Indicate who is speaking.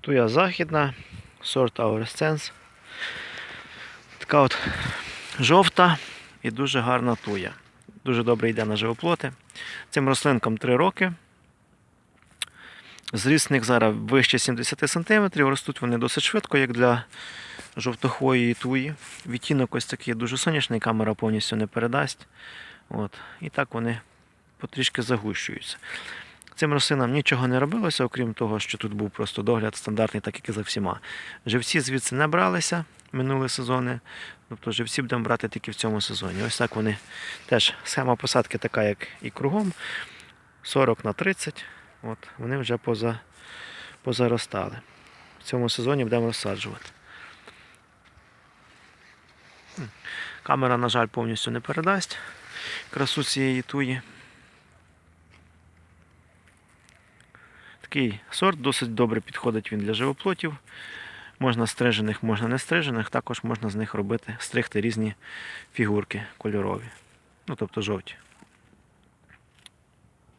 Speaker 1: Туя західна, сорт Aurescens. Така от жовта і дуже гарна туя. Дуже добре йде на живоплоти. Цим рослинкам 3 роки. Зріст них зараз вище 70 см. Ростуть вони досить швидко, як для жовтохвої туї. Відтінок ось такий дуже сонячний, камера повністю не передасть. От. І так вони потрішки загущуються. Цим рослинам нічого не робилося, окрім того, що тут був просто догляд стандартний, так як і за всіма. Живці звідси не бралися минулі сезони. Тобто живці будемо брати тільки в цьому сезоні. Ось так вони теж схема посадки така, як і кругом. 40 на 30. От, вони вже поза, позаростали. В цьому сезоні будемо розсаджувати. Камера, на жаль, повністю не передасть красу цієї туї. Такий сорт досить добре підходить він для живоплотів. Можна стрижених, можна не стрижених, також можна з них робити, стригти різні фігурки кольорові. Ну, тобто жовті.